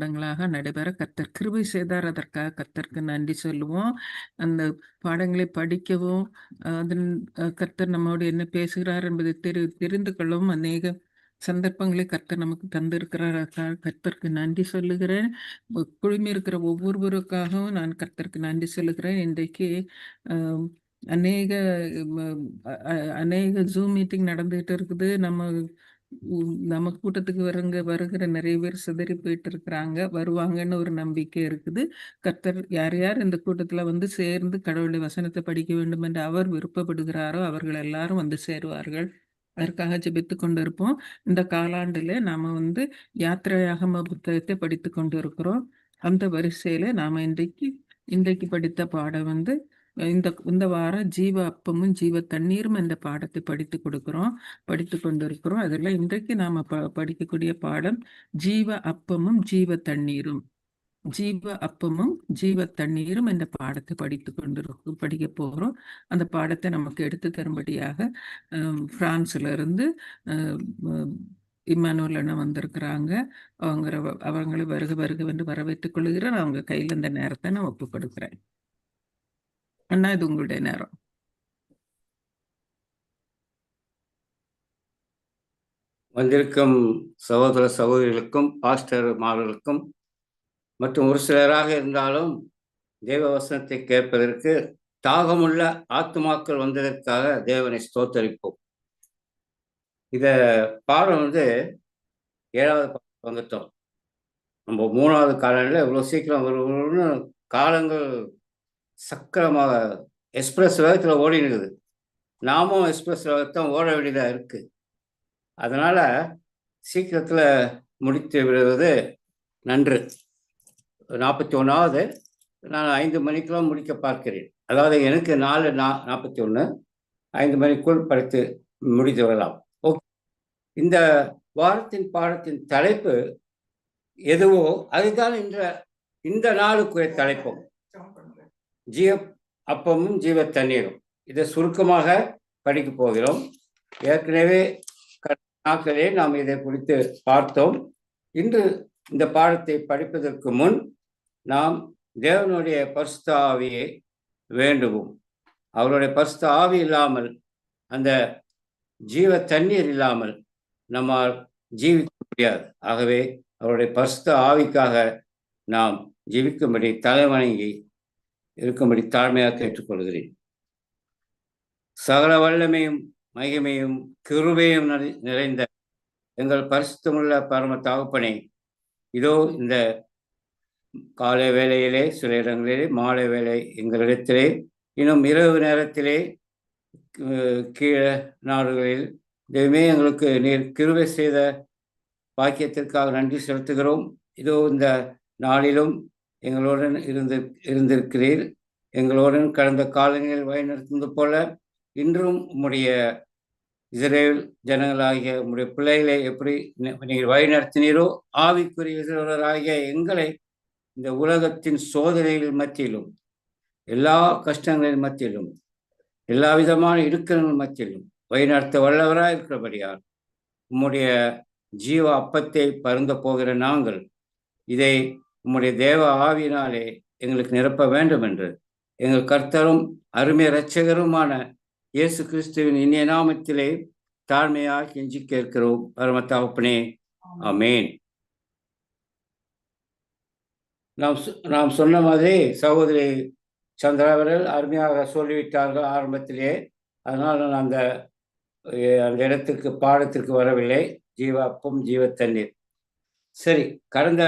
வருடங்களாக நடைபெற கர்த்தர் கிருபை செய்தார். அதற்காக கத்தருக்கு நன்றி சொல்லுவோம். அந்த பாடங்களை படிக்கவும் அதன் கத்தர் கர்த்தர் நம்மோடு என்ன பேசுகிறார் என்பதை தெரி தெரிந்து கொள்ளவும் அநேக சந்தர்ப்பங்களை கர்த்தர் நமக்கு தந்திருக்கிறார். அதற்காக கர்த்தருக்கு நன்றி சொல்லுகிறேன். குழுமி இருக்கிற ஒவ்வொருவருக்காகவும் நான் கர்த்தருக்கு நன்றி சொல்லுகிறேன். இன்றைக்கு அநேக அநேக ஜூம் மீட்டிங் நடந்துகிட்டு இருக்குது. நம்ம நம்ம கூட்டத்துக்கு வருங்க வருகிற நிறைய பேர் சிதறி போயிட்டு இருக்கிறாங்க. வருவாங்கன்னு ஒரு நம்பிக்கை இருக்குது. கர்த்தர் யார் யார் இந்த கூட்டத்துல வந்து சேர்ந்து கடவுளுடைய வசனத்தை படிக்க வேண்டும் என்று அவர் விருப்பப்படுகிறாரோ அவர்கள் எல்லாரும் வந்து சேருவார்கள். அதற்காக ஜெபித்து கொண்டிருப்போம். இந்த காலாண்டுல நாம வந்து யாத்திரையாகம புத்தகத்தை படித்து கொண்டு இருக்கிறோம் அந்த வரிசையில நாம இன்றைக்கு இன்றைக்கு படித்த பாடம் வந்து இந்த இந்த வாரம் ஜீவ அப்பமும் ஜீவ தண்ணீரும் இந்த பாடத்தை படித்து கொடுக்கிறோம். படித்து கொண்டிருக்கிறோம். அதில் இன்றைக்கு நாம ப படிக்கக்கூடிய பாடம் ஜீவ அப்பமும் ஜீவ தண்ணீரும். ஜீவ அப்பமும் ஜீவ தண்ணீரும் இந்த பாடத்தை படித்து கொண்டிருக்கோம் படிக்க போகிறோம். அந்த பாடத்தை நமக்கு எடுத்து தரும்படியாக பிரான்ஸ்ல இருந்து அஹ், இம்மானுவல் வந்திருக்கிறாங்க. அவங்க அவங்களை வருக வருக என்று வரவேற்றுக் கொள்கிறேன். அவங்க கையில் இந்த நேரத்தை நான் ஒப்புக் கொடுக்குறேன். அண்ணா இது உங்களுடைய நேரம். வந்திருக்கும் சகோதர சகோதரிகளுக்கும் பாஸ்டர் மார்களுக்கும் மற்றும் ஒரு சிலராக இருந்தாலும் தேவ வசனத்தை கேட்பதற்கு தாகமுள்ள ஆத்துமாக்கள் வந்ததற்காக தேவனை ஸ்தோத்தரிப்போம். இத பாடம் வந்து ஏழாவது பாடம் வந்துட்டோம். நம்ம மூணாவது காலங்களில் இவ்வளோ சீக்கிரம் வருவோம்னு காலங்கள் சக்கரமாக எக்ஸ்பிரஸ் வேகத்தில் ஓடி இருக்குது நாமும் எக்ஸ்பிரஸ் வேகத்தான் ஓட வேண்டியதாக இருக்குது அதனால் சீக்கிரத்தில் முடித்து விடுவது நன்று. நாற்பத்தி ஒன்றாவது நான் ஐந்து மணிக்கெல்லாம் முடிக்க பார்க்கிறேன். அதாவது எனக்கு நாலு நா நாற்பத்தி ஒன்று ஐந்து மணிக்குள் படித்து முடித்து விடலாம். ஓகே இந்த வாரத்தின் பாடத்தின் தலைப்பு எதுவோ அதுதான் இன்ற இந்த நாளுக்குரிய தலைப்பும். ஜீவ அப்பமும் ஜீவ தண்ணீரும். இதை சுருக்கமாக படிக்க போகிறோம். ஏற்கனவே நாட்களே நாம் இதை குறித்து பார்த்தோம். இன்று இந்த பாடத்தை படிப்பதற்கு முன் நாம் தேவனுடைய பரிசுத்த ஆவியை வேண்டுவோம். அவருடைய பரிசுத்த ஆவி இல்லாமல் அந்த ஜீவ தண்ணீர் இல்லாமல் நம்மால் ஜீவிக்க முடியாது. ஆகவே அவருடைய பரிசுத்த ஆவிக்காக நாம் ஜீவிக்கும்படி தலைவணங்கி இருக்கும்படி தாழ்மையாக கேட்டுக்கொள்கிறேன் சகல வல்லமையும் மகிமையும் கிருபையும் நிறைந்த எங்கள் பரிசுத்தமுள்ள பரம தாகப்பனை இதோ இந்த காலை வேளையிலே சில இடங்களிலே மாலை வேளை எங்களிடத்திலே இன்னும் இரவு நேரத்திலே கீழ நாடுகளில் தெய்வமே எங்களுக்கு நீர் கிருவை செய்த பாக்கியத்திற்காக நன்றி செலுத்துகிறோம். இதோ இந்த நாளிலும் எங்களுடன் இருந்து இருந்திருக்கிறீர். எங்களுடன் கடந்த காலங்களில் வழிநடத்துவது போல இன்றும் உம்முடைய இஸ்ரேல் ஜனங்களாகிய உம்முடைய பிள்ளைகளை எப்படி நீங்கள் வழிநடத்தினீரோ ஆவிக்குரிய இஸ்ரேலராகிய எங்களை இந்த உலகத்தின் சோதனைகள் மத்தியிலும் எல்லா கஷ்டங்களின் மத்தியிலும் எல்லா விதமான இடுக்கங்கள் மத்தியிலும் வழிநடத்த வல்லவராக இருக்கிறபடியால் உம்முடைய ஜீவ அப்பத்தை பருந்த போகிற நாங்கள் இதை உம்முடைய தேவ ஆவியினாலே எங்களுக்கு நிரப்ப வேண்டும் என்று. எங்கள் கர்த்தரும் அருமை இரட்சகருமான இயேசு கிறிஸ்துவின் இனிய நாமத்திலே தாழ்மையாக கெஞ்சி கேட்கிறோம். பரம தகப்பனே ஆமென். நாம் நாம் சொன்ன மாதிரி சகோதரி சந்திரா அவர்கள் அருமையாக சொல்லிவிட்டார்கள் ஆரம்பத்திலே. அதனால் நான் அந்த அந்த இடத்துக்கு பாடத்திற்கு வரவில்லை. ஜீவ அப்பம் ஜீவ தண்ணீர் சரி கடந்த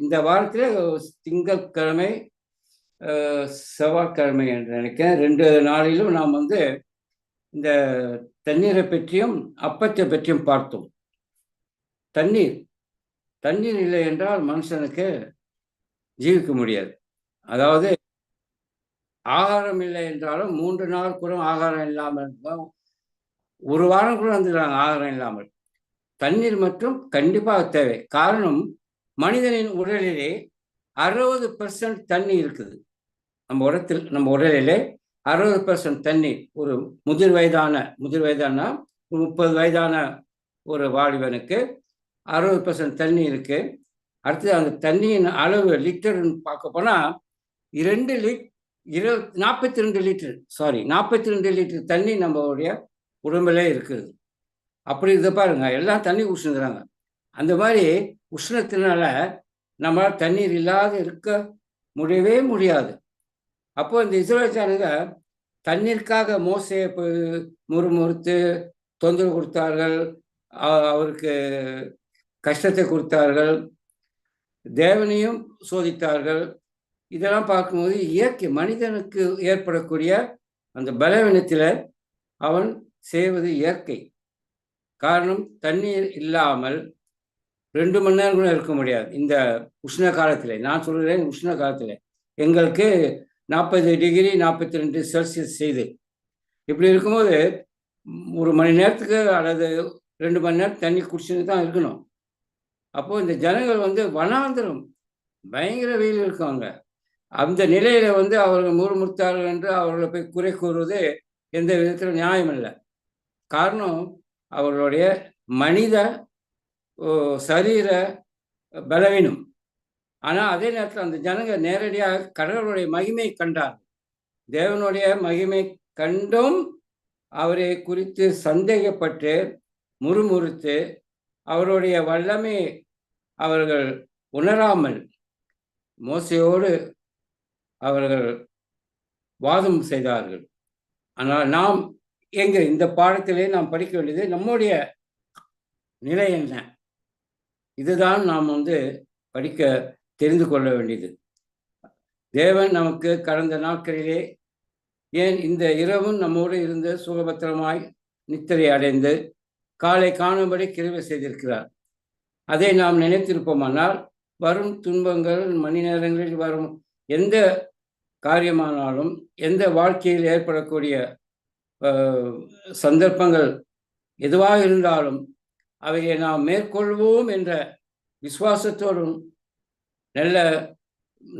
இந்த வாரத்தில் திங்கட்கிழமை செவ்வாய்க்கிழமை என்று நினைக்கிறேன். ரெண்டு நாளிலும் நாம் வந்து இந்த தண்ணீரை பற்றியும் அப்பத்தை பற்றியும் பார்த்தோம். தண்ணீர் தண்ணீர் இல்லை என்றால் மனுஷனுக்கு ஜீவிக்க முடியாது. அதாவது ஆகாரம் இல்லை என்றாலும் மூன்று நாள் கூட ஆகாரம் இல்லாமல் ஒரு வாரம் கூட வந்துடுறாங்க ஆகாரம் இல்லாமல். தண்ணீர் மட்டும் கண்டிப்பாக தேவை. காரணம் மனிதனின் உடலிலே அறுபது பெர்சன்ட் தண்ணி இருக்குது. நம்ம உடத்தில் நம்ம உடலிலே அறுபது பெர்சன்ட் தண்ணி ஒரு முதிர் வயதான முதிர் வயதான? ஒரு முப்பது வயதான ஒரு வாலிபனுக்கு அறுபது பெர்சன்ட் தண்ணி இருக்கு. அடுத்தது அந்த தண்ணியின் அளவு லிட்டர்னு பார்க்க போனால் இரண்டு லிட் இரு நாற்பத்தி ரெண்டு லிட்டர் சாரி நாற்பத்தி ரெண்டு லிட்டர் தண்ணி நம்மளுடைய உடம்புல இருக்குது. அப்படி இதை பாருங்க. எல்லாம் தண்ணி உஷ்ணுங்கிறாங்க அந்த மாதிரி உஷ்ணத்தினால நம்மளால் தண்ணீர் இல்லாத இருக்க முடியவே முடியாது. அப்போ இந்த இஸ்ரேல் தண்ணீருக்காக மோசையை முறுமுறுத்து தொந்தரவு கொடுத்தார்கள். அவருக்கு கஷ்டத்தை கொடுத்தார்கள். தேவனையும் சோதித்தார்கள். இதெல்லாம் பார்க்கும்போது இயற்கை மனிதனுக்கு ஏற்படக்கூடிய அந்த பலவீனத்தில் அவன் செய்வது இயற்கை. காரணம் தண்ணீர் இல்லாமல் ரெண்டு மணி நேரம் கூட இருக்க முடியாது. இந்த உஷ்ண காலத்தில் நான் சொல்கிறேன் உஷ்ண காலத்தில். எங்களுக்கு நாற்பது டிகிரி நாற்பத்தி ரெண்டு செல்சியஸ் செய்து. இப்படி இருக்கும்போது ஒரு மணி நேரத்துக்கு அல்லது ரெண்டு மணி நேரம் தண்ணி குடிச்சுட்டு தான் இருக்கணும். அப்போது இந்த ஜனங்கள் வந்து வனாந்திரம் பயங்கர வெயில் இருக்காங்க அந்த நிலையில வந்து அவர்கள் முறுமுறுத்தார்கள் என்று அவர்களை போய் குறை கூறுவது எந்த விதத்தில் நியாயம் இல்லை காரணம் அவர்களுடைய மனித சரீர பலவீனம். ஆனால் அதே நேரத்தில் அந்த ஜனங்க நேரடியாக கடவுளுடைய மகிமை கண்டார் தேவனுடைய மகிமை கண்டும் அவரை குறித்து சந்தேகப்பட்டு முறுமுறுத்து அவருடைய வல்லமை அவர்கள் உணராமல் மோசையோடு அவர்கள் வாதம் செய்தார்கள். ஆனால் நாம் எங்க இந்த பாடத்திலே நாம் படிக்க வேண்டியது நம்முடைய நிலை என்ன? இதுதான் நாம் வந்து படிக்க தெரிந்து கொள்ள வேண்டியது. தேவன் நமக்கு கடந்த நாட்களிலே ஏன் இந்த இரவும் நம்மோடு இருந்து சுகபத்திரமாய் நித்திரை அடைந்து காலை காணும்படி கிருவை செய்திருக்கிறார். அதை நாம் நினைத்திருப்போமானால் வரும் துன்பங்கள் மணி நேரங்களில் வரும் எந்த காரியமானாலும் எந்த வாழ்க்கையில் ஏற்படக்கூடிய சந்தர்ப்பங்கள் எதுவாக இருந்தாலும் அவையை நாம் மேற்கொள்வோம் என்ற விசுவாசத்தோடும் நல்ல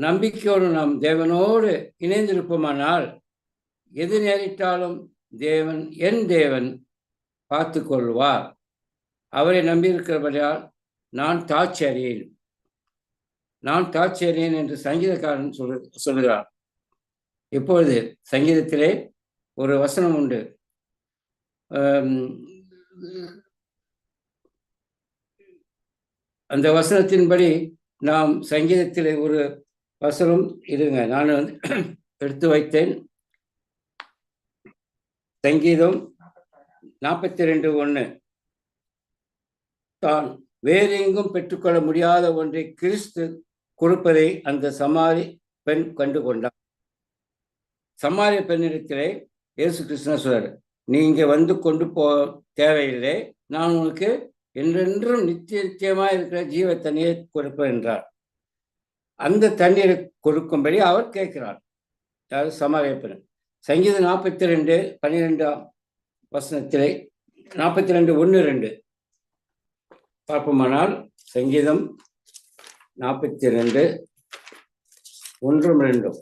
நம்பிக்கையோடும் நாம் தேவனோடு இணைந்திருப்போமானால் எது நேரிட்டாலும் தேவன் என் தேவன் பார்த்து கொள்வார் அவரை நம்பியிருக்கிறபடியால் நான் தாட்சி அறியேன் நான் தாட்சி அறியேன் என்று சங்கீதக்காரன் சொல்லு சொல்லுகிறார் இப்பொழுது சங்கீதத்திலே ஒரு வசனம் உண்டு. அந்த வசனத்தின்படி நாம் சங்கீதத்தில் ஒரு வசனம் இருங்க. நான் வந்து எடுத்து வைத்தேன். சங்கீதம் நாற்பத்தி ரெண்டு ஒன்று தான் வேறெங்கும் பெற்றுக்கொள்ள முடியாத ஒன்றை கிறிஸ்து கொடுப்பதை அந்த சமாரி பெண் கண்டு கொண்டார் சமாரிய பெண்ணிடத்திலே இயேசு கிருஷ்ணா சொல்றாரு நீங்க வந்து கொண்டு போ தேவையில்லை. நான் உனக்கு என்றென்றும் நித்திய நித்தியமா இருக்கிற ஜீவ தண்ணீரை கொடுப்பேன் என்றார். அந்த தண்ணீரை கொடுக்கும்படி அவர் கேட்கிறார். அதாவது சமாரிய சங்கீதம் நாற்பத்தி ரெண்டு பன்னிரெண்டாம் வசனத்திலே நாற்பத்தி ரெண்டு ஒன்று ரெண்டு. பார்ப்போமானால் சங்கீதம் நாற்பத்தி ரெண்டு ஒன்றும் ரெண்டும்.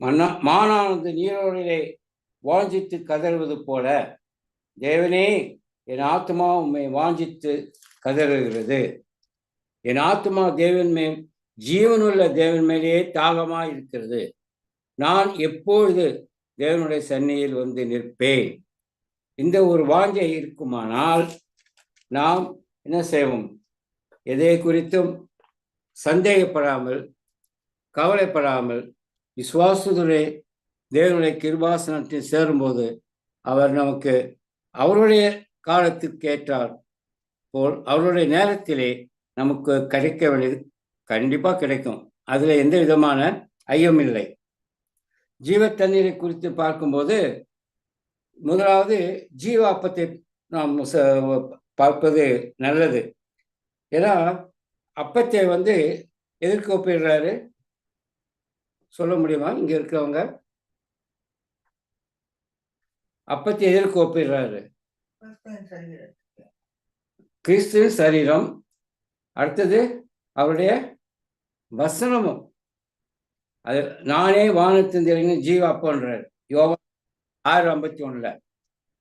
மன்னா மானானது நீரோடிலே வாஞ்சித்து கதறுவது போல தேவனே என் ஆத்மா உண்மை வாஞ்சித்து கதறுகிறது. என் ஆத்மா தேவன் மேல் ஜீவனுள்ள தேவன் மேலேயே தாகமா இருக்கிறது. நான் எப்பொழுது தேவனுடைய சன்னியில் வந்து நிற்பேன்? இந்த ஒரு வாஞ்சை இருக்குமானால் நாம் என்ன செய்வோம்? எதை குறித்தும் சந்தேகப்படாமல் கவலைப்படாமல் விசுவாசத்துடைய தேவனுடைய கிருபாசனத்தில் சேரும்போது அவர் நமக்கு அவருடைய காலத்துக்கு ஏற்றார் போல் அவருடைய நேரத்திலே நமக்கு கிடைக்க வேண்டியது கண்டிப்பாக கிடைக்கும். அதில் எந்த விதமான ஐயம் இல்லை. ஜீவ தண்ணீரை குறித்து பார்க்கும்போது முதலாவது ஜீவ அப்பத்தை நாம் ச- பார்ப்பது நல்லது. ஏன்னா அப்பத்தை வந்து எதற்கு ஒப்பிடுறாரு சொல்ல முடியுமா? இங்க இருக்கிறவங்க? அப்பத்தை எதற்கு ஒப்பிடுறாரு கிறிஸ்துவின் சரீரம். அடுத்தது அவருடைய வசனமும். அது நானே வானத்தின் இறங்கின ஜீவ அப்பன்றார் யோவா ஆறு ஐம்பத்தி ஒண்ணுல.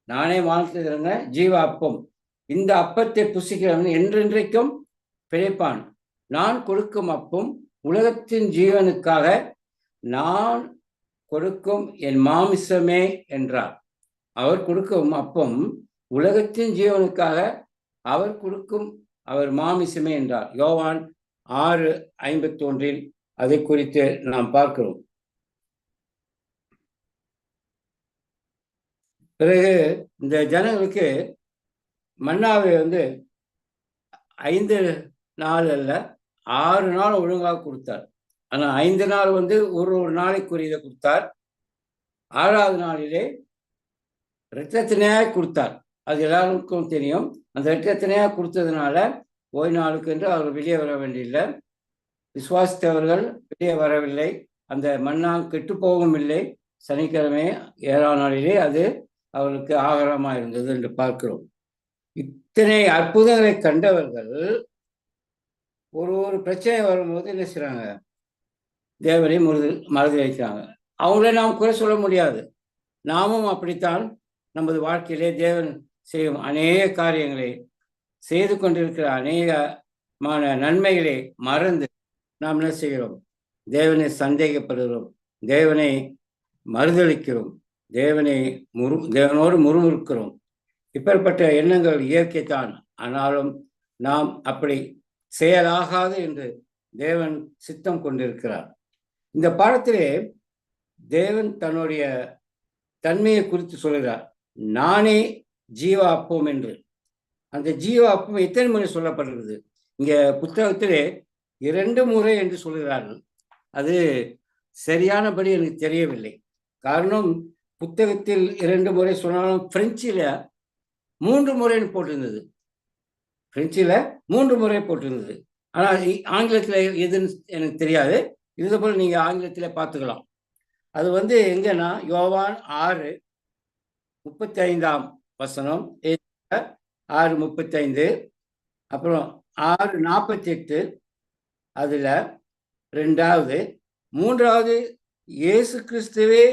நானே வானத்தில் இறங்கின ஜீவ அப்பம் இந்த அப்பத்தை புசிக்கிறவன் என்றென்றைக்கும் பிழைப்பான். நான் கொடுக்கும் அப்பம் உலகத்தின் ஜீவனுக்காக நான் கொடுக்கும் என் மாமிசமே என்றார். அவர் கொடுக்கும் அப்பம் உலகத்தின் ஜீவனுக்காக அவர் கொடுக்கும் அவர் மாமிசமே என்றார். யோவான் ஆறு ஐம்பத்தி ஒன்றில் அதை குறித்து நாம் பார்க்கிறோம். பிறகு இந்த ஜனங்களுக்கு மன்னாவை வந்து ஐந்து நாள் அல்ல ஆறு நாள் ஒழுங்காக கொடுத்தார். ஆனால் ஐந்து நாள் வந்து ஒரு ஒரு நாளைக்குரியதை கொடுத்தார். ஆறாவது நாளிலே இரத்தத்தினையாக கொடுத்தார். அது எல்லாருக்கும் தெரியும். அந்த இரத்தத்தினையாக கொடுத்ததுனால ஓய் நாளுக்கு என்று அவர் வெளியே வர வேண்டியில்லை. விசுவாசித்தவர்கள் வெளியே வரவில்லை. அந்த மண்ணா கெட்டு போகவும் இல்லை. சனிக்கிழமை ஏழாம் நாளிலே அது அவர்களுக்கு ஆகாரமாக இருந்தது என்று பார்க்கிறோம். இத்தனை அற்புதங்களை கண்டவர்கள் ஒரு ஒரு பிரச்சனை வரும்போது என்ன செய்றாங்க? தேவனை முருது மறந்து வைக்கிறாங்க. அவங்கள நாம் குறை சொல்ல முடியாது. நாமும் அப்படித்தான் நமது வாழ்க்கையிலே தேவன் செய்யும் அநேக காரியங்களை செய்து கொண்டிருக்கிற அநேகமான நன்மைகளை மறந்து நாம் என்ன செய்கிறோம்? தேவனை சந்தேகப்படுகிறோம். தேவனை மறுதளிக்கிறோம். தேவனை முரு தேவனோடு முறுமுறுக்கிறோம். இப்பேற்பட்ட எண்ணங்கள் இயற்கைத்தான் ஆனாலும் நாம் அப்படி செயலாகாது என்று தேவன் சித்தம் கொண்டிருக்கிறார். இந்த பாடத்திலே தேவன் தன்னுடைய தன்மையை குறித்து சொல்கிறார் நானே ஜீவ அப்பம் என்று. அந்த ஜீவ அப்பம் எத்தனை முறை சொல்லப்படுகிறது? இங்க புத்தகத்திலே இரண்டு முறை என்று சொல்கிறார்கள் அது சரியானபடி எனக்கு தெரியவில்லை. காரணம் புத்தகத்தில் இரண்டு முறை சொன்னாலும் பிரெஞ்சில் மூன்று முறைன்னு போட்டிருந்தது. பிரெஞ்சில் மூன்று முறை போட்டிருந்தது. ஆனால் ஆங்கிலத்தில் எதுன்னு எனக்கு தெரியாது. இது போல் நீங்கள் ஆங்கிலத்தில் பார்த்துக்கலாம். அது வந்து எங்கன்னா யோவான் ஆறு முப்பத்தி ஐந்தாம் வசனம் ஆறு முப்பத்தைந்து அப்புறம் ஆறு நாற்பத்தி எட்டு அதில் ரெண்டாவது மூன்றாவது இயேசு கிறிஸ்துவே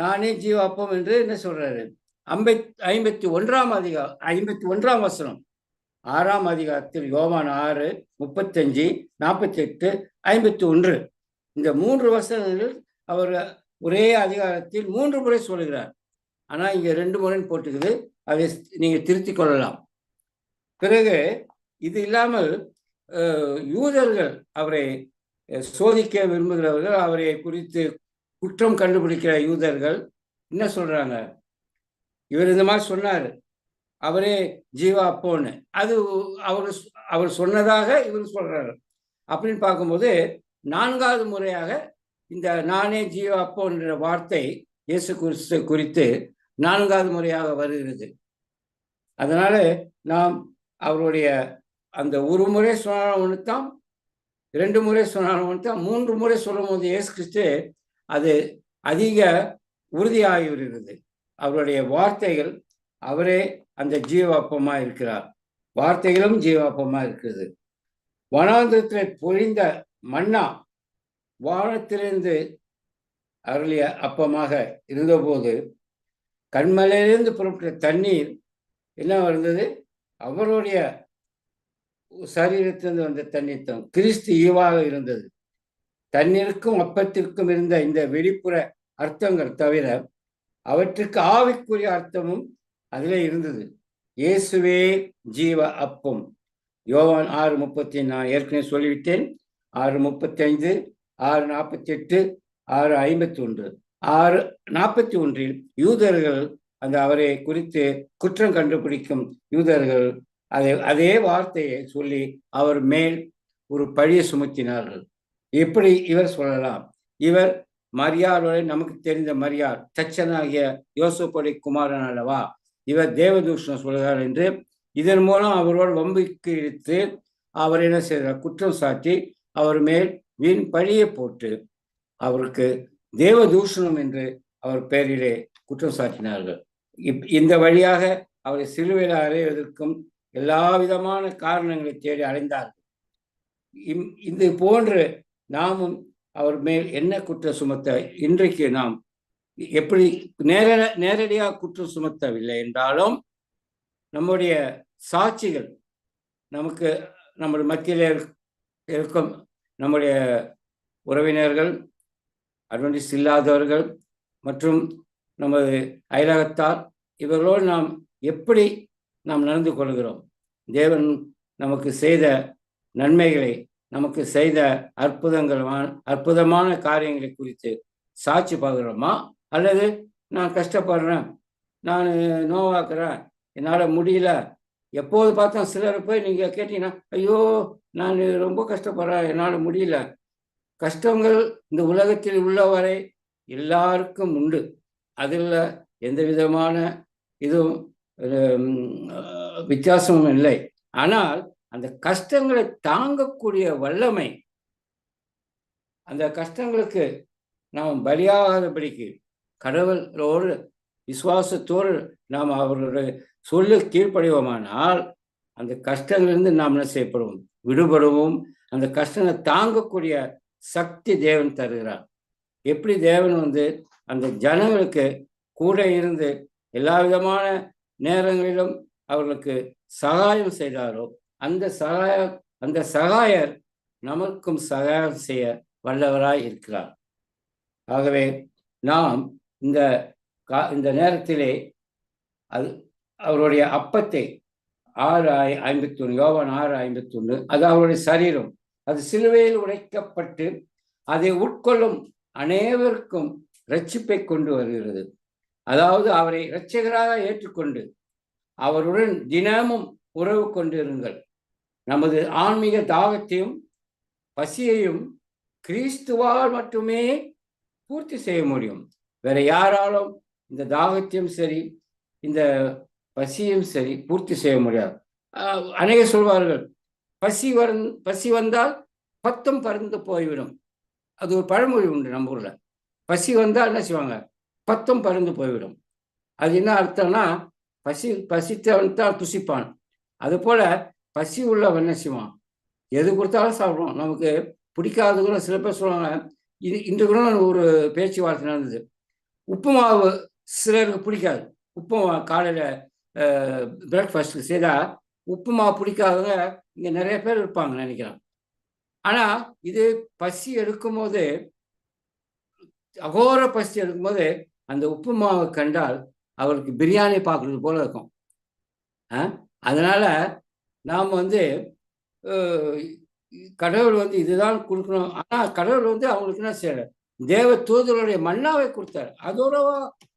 நானே ஜீவாப்பம் என்று என்ன சொல்றாரு? ஐம்பத் ஐம்பத்தி ஒன்றாம் அதிகாரம் ஐம்பத்தி ஒன்றாம் வசனம். ஆறாம் அதிகாரத்தில் யோவான் ஆறு முப்பத்தஞ்சு நாற்பத்தி எட்டு ஐம்பத்தி ஒன்று இந்த மூன்று வசனங்கள் அவர் ஒரே அதிகாரத்தில் மூன்று முறை சொல்கிறார் ஆனால் இங்கே ரெண்டு முறைன்னு போட்டுக்குது. அதை நீங்கள் திருத்திக் கொள்ளலாம். பிறகு இது இல்லாமல் யூதர்கள் அவரை சோதிக்க விரும்புகிறவர்கள் அவரை குறித்து குற்றம் கண்டுபிடிக்கிற யூதர்கள் என்ன சொல்றாங்க? இவர் இந்த மாதிரி சொன்னார். அவரே ஜீவா அப்போன்னு அது அவர் அவர் சொன்னதாக இவர் சொல்றாரு. அப்படின்னு பார்க்கும்போது நான்காவது முறையாக இந்த நானே ஜீவா அப்போன்ற வார்த்தை இயேசு கிறிஸ்து குறித்து நான்காவது முறையாக வருகிறது. அதனால நாம் அவருடைய அந்த ஒரு முறை சொன்னாலும் ஒன்று தான் ரெண்டு முறை சொன்னாலும் ஒன்று தான் மூன்று முறை சொல்லும் போது இயேசு கிறிஸ்து அது அதிக உறுதியாகி வருகிறது அவருடைய வார்த்தைகள் அவரே அந்த ஜீவாப்பமா இருக்கிறார். வார்த்தைகளும் ஜீவாப்பமா இருக்கிறது வனாந்திரத்தில் பொழிந்த மன்னா வானத்திலிருந்து அருளிய அப்பமாக இருந்தபோது கண்மலையிலிருந்து புறப்பட்ட தண்ணீர் என்ன இருந்தது அவருடைய சரீரத்திலிருந்து வந்த தண்ணீர் தான். கிறிஸ்து ஈவாக இருந்தது. தண்ணீருக்கும் அப்பத்திற்கும் இருந்த இந்த வெளிப்புற அர்த்தங்கள் தவிர அவற்றுக்கு ஆவிக்குரிய அர்த்தமும் அதில் இருந்தது. இயேசுவே ஜீவ அப்பம். யோவான் ஆறு முப்பத்தி நான் ஏற்கனவே சொல்லிவிட்டேன். ஆறு முப்பத்தி ஐந்து ஆறு நாற்பத்தி எட்டு ஆறு ஐம்பத்தி ஒன்று ஆறு நாற்பத்தி ஒன்றில் யூதர்கள் அந்த அவரை குறித்து குற்றம் கண்டுபிடிக்கும் யூதர்கள் அதை அதே வார்த்தையை சொல்லி அவர் மேல் ஒரு பழியை சுமத்தினார்கள். எப்படி இவர் சொல்லலாம். இவர் மரியாதை நமக்கு தெரிந்த மரியார் தச்சனாகிய யோசப்படி குமாரன் அல்லவா? இவர் தேவதூஷணம் சொல்கிறார் என்று இதன் மூலம் அவரோடு வம்புக்கு இழுத்து அவர் என்ன செய்தார்? குற்றம் சாட்டி அவர் மேல் வீண் பழியை போட்டு அவருக்கு தேவதூஷணம் என்று அவர் பெயரிலே குற்றம் சாட்டினார்கள். இப் இந்த வழியாக அவரை சிறுவையில் அறைவதற்கும் எல்லா விதமான காரணங்களை தேடி அடைந்தார்கள். இது போன்று நாமும் அவர் மேல் என்ன குற்றம் சுமத்த இன்றைக்கு நாம் எப்படி நேர நேரடியாக குற்றம் சுமத்தவில்லை என்றாலும் நம்முடைய சாட்சிகள் நமக்கு நம்முடைய மத்தியில் இருக்கும். நம்முடைய உறவினர்கள் அட்வென்டிஸ்ட் இல்லாதவர்கள் மற்றும் நமது அயலகத்தார் இவர்களோடு நாம் எப்படி நாம் நடந்து கொள்கிறோம்? தேவன் நமக்கு செய்த நன்மைகளை நமக்கு செய்த அற்புதங்கள் அற்புதமான காரியங்களை குறித்து சாட்சி பார்க்குறோமா? அல்லது நான் கஷ்டப்படுறேன் நான் நோவாக்குறேன் என்னால் முடியல. எப்போது பார்த்தா சிலரை போய் நீங்கள் கேட்டீங்கன்னா ஐயோ நான் ரொம்ப கஷ்டப்படுறேன் என்னால் முடியல. கஷ்டங்கள் இந்த உலகத்தில் உள்ளவரை எல்லாருக்கும் உண்டு. அதில் எந்த விதமான இதுவும் வித்தியாசமும் இல்லை. ஆனால் அந்த கஷ்டங்களை தாங்கக்கூடிய வல்லமை அந்த கஷ்டங்களுக்கு நாம் பலியாகாதபடிக்கு கடவுளோடு விசுவாசத்தோடு நாம் அவர்களுடைய சொல்ல கீழ்ப்படைவோமானால் அந்த கஷ்டங்களிலிருந்து நாம் என்ன செய்யப்படுவோம்? விடுபடுவோம். அந்த கஷ்டங்களை தாங்கக்கூடிய சக்தி தேவன் தருகிறார். எப்படி தேவன் வந்து அந்த ஜனங்களுக்கு கூட இருந்து எல்லா விதமான நேரங்களிலும் அவர்களுக்கு சகாயம் செய்தாரோ அந்த சகாய அந்த சகாயர் நமக்கும் சகாயம் செய்ய வல்லவராய் இருக்கிறார். ஆகவே நாம் இந்த கா இந்த நேரத்திலே அது அவருடைய அப்பத்தை ஆறு ஐ ஐம்பத்தொன்று யோவான் ஆறு ஐம்பத்தொன்று அது அவருடைய சரீரம். அது சிலுவையில் உடைக்கப்பட்டு அதை உட்கொள்ளும் அனைவருக்கும் ரட்சிப்பை கொண்டு வருகிறது. அதாவது அவரை இரட்சகராக ஏற்றுக்கொண்டு அவருடன் தினமும் உறவு கொண்டிருங்கள். நமது ஆன்மீக தாகத்தையும் பசியையும் கிறிஸ்துவால் மட்டுமே பூர்த்தி செய்ய முடியும். வேற யாராலும் இந்த தாகத்தையும் சரி இந்த பசியும் சரி பூர்த்தி செய்ய முடியாது. அநேக சொல்வார்கள் பசி வரும் பசி வந்தால் பத்தம் பறந்து போய்விடும். அது ஒரு பழமொழி உண்டு நம்ம ஊரில். பசி வந்தால் என்ன செய்வாங்க? பத்தம் பறந்து போய்விடும். அது என்ன அர்த்தம்னா பசி பசித்தவன் தான் புசிப்பான். அதுபோல் பசி உள்ளவன் என்ன செய்வான்? எது கொடுத்தாலும் சாப்பிடுவோம் நமக்கு பிடிக்காத கூட சில பேர் சொல்லுவாங்க இது இன்று கூட ஒரு பேச்சுவார்த்தை நடந்தது. உப்பு மாவு சிலருக்கு பிடிக்காது. உப்பு மாவு காலையில் பிரேக்ஃபாஸ்ட்டுக்கு செய்தால் உப்புமா பிடிக்காதவங்க இங்கே நிறைய பேர் இருப்பாங்க நினைக்கிறேன். ஆனால் இது பசி எடுக்கும்போது அகோர பசி எடுக்கும்போது அந்த உப்பு மாவை கண்டால் அவருக்கு பிரியாணி பார்க்குறது போல இருக்கும். அதனால் நாம் வந்து கடவுள் வந்து இதுதான் கொடுக்கணும். ஆனால் கடவுள் வந்து அவங்களுக்கு என்ன செய்யலை தேவ தூதருடைய மன்னாவை கொடுத்தார். அதோட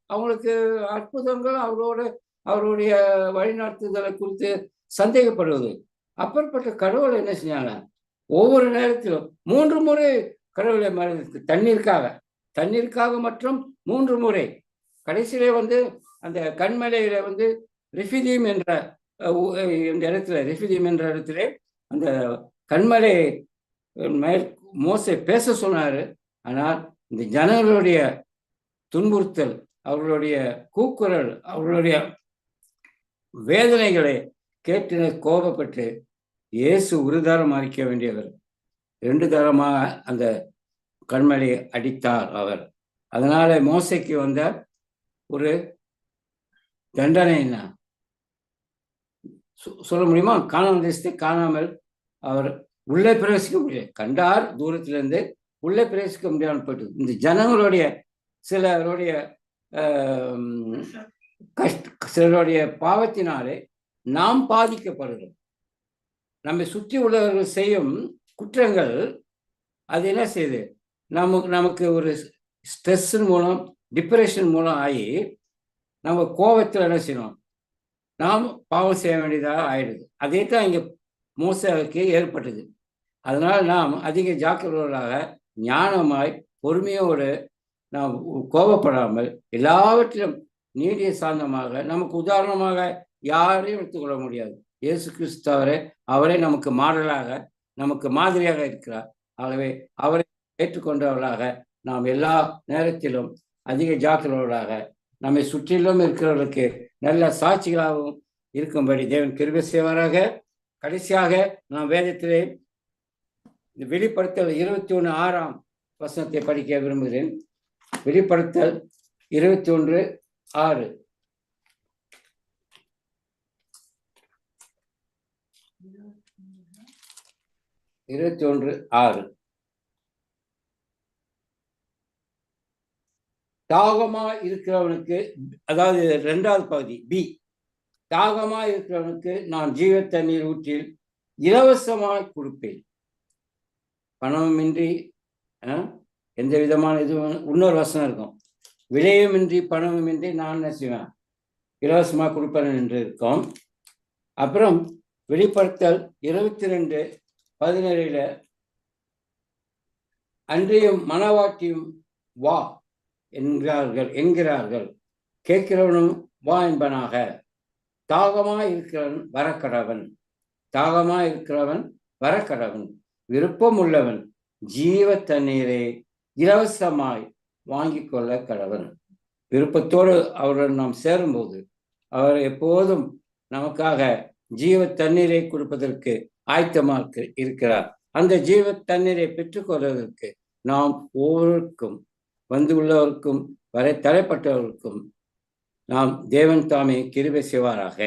அவங்களுக்கு அற்புதங்கள் அவரோட அவருடைய வழிநடத்துதலை குறித்து சந்தேகப்படுவது. அப்பேற்பட்ட கடவுள் என்ன செஞ்சாங்க? ஒவ்வொரு நேரத்திலும் மூன்று முறை கடவுளை மறைத்து தண்ணீருக்காக. தண்ணீருக்காக மற்றும் மூன்று முறை. கடைசியிலே வந்து அந்த கண்மலையில வந்து ரிஃபிதீம் என்ற இந்த இடத்துல ரிஃபிதீம் என்ற இடத்துல அந்த கண்மலை மேல் மோசை பேச சொன்னாரு. ஆனால் இந்த ஜனங்களுடைய துன்புறுத்தல் அவர்களுடைய கூக்குரல் அவர்களுடைய வேதனைகளை கேட்டு கோபப்பட்டு இயேசு ஒரு தரம் அறிக்க வேண்டியவர் ரெண்டு தரமாக அந்த கண்மலை அடித்தார் அவர். அதனால மோசைக்கு வந்த ஒரு தண்டனை என்ன? சொல்ல முடியுமா? காணாமல் காணாமல் அவர் உள்ளே பிரவேசிக்க முடியல. கண்டார் தூரத்திலிருந்து உள்ளே பிரவேசிக்க முடியாமல் போயிட்டு இந்த ஜனங்களுடைய சிலருடைய கஷ்ட சிலருடைய பாவத்தினாலே நாம் பாதிக்கப்படுகிறோம். நம்மை சுற்றி உள்ளவர்கள் செய்யும் குற்றங்கள் அது என்ன செய்யுது நமக்கு நமக்கு ஒரு ஸ்ட்ரெஸ்ஸின் மூலம் டிப்ரெஷன் மூலம் ஆகி நம்ம கோபத்தில் என்ன செய்யணும்? நாம் பாவம் செய்ய வேண்டியதாக ஆயிடுது. அதே தான் இங்கே மோசக்கு ஏற்பட்டது. அதனால் நாம் அதிக ஜாக்கிரதையாக ஞானமாய் பொறுமையோடு நாம் கோபப்படாமல் எல்லாவற்றிலும் நீடிய சாந்தமாக நமக்கு உதாரணமாக யாரையும் எடுத்துக்கொள்ள முடியாது. இயேசு கிறிஸ்தவரே அவரே நமக்கு மாடலாக நமக்கு மாதிரியாக இருக்கிறார். ஆகவே அவரை ஏற்றுக்கொண்டவர்களாக நாம் எல்லா நேரத்திலும் அதிக ஜாக்கிரவர்களாக நம்மை சுற்றிலும் இருக்கிறவர்களுக்கு நல்ல சாட்சிகளாகவும் இருக்கும்படி தேவன் கிருபை செய்வாராக. கடைசியாக நாம் வேதத்திலே இந்த வெளிப்படுத்தல் இருபத்தி ஒன்று ஆறாம் வசனத்தை படிக்க விரும்புகிறேன். வெளிப்படுத்தல் இருபத்தி ஒன்று ஆறு. இருபத்தி ஒன்று ஆறு. தாகமா இருக்கிறவனுக்கு அதாவது இரண்டாவது பகுதி பி தாகமா இருக்கிறவனுக்கு நான் ஜீவ தண்ணீர் ஊற்றில் இலவசமாய் கொடுப்பேன். பணமுமின்றி எந்த விதமான இது இன்னொரு வசனம் இருக்கும். விலையுமின்றி பணமுமின்றி நான் என்ன செய்வேன்? இலவசமாக கொடுப்பேன் என்று இருக்கோம். அப்புறம் வெளிப்படுத்தல் இருபத்தி ரெண்டு பதினேழுல அன்றையும் மனவாட்டியும் வா என்கிறார்கள் என்கிறார்கள். கேட்கிறவனும் வா என்பனாக. தாகமாக இருக்கிறவன் வரக்கடவன். தாகமாக இருக்கிறவன் வரக்கடவன். விருப்பம் உள்ளவன் ஜீவ தண்ணீரை இலவசமாய் வாங்கிக் கொள்ள கடவன். விருப்பத்தோடு அவருடன் நாம் சேரும்போது அவர் எப்போதும் நமக்காக ஜீவ தண்ணீரை கொடுப்பதற்கு ஆயத்தமாக இருக்கிறார். அந்த ஜீவ தண்ணீரை பெற்றுக்கொள்வதற்கு நாம் ஒவ்வொருக்கும் வந்து உள்ளவருக்கும் வரை தடைப்பட்டவர்களுக்கும் நாம் தேவன் தாமே கிருபை செய்வாராக.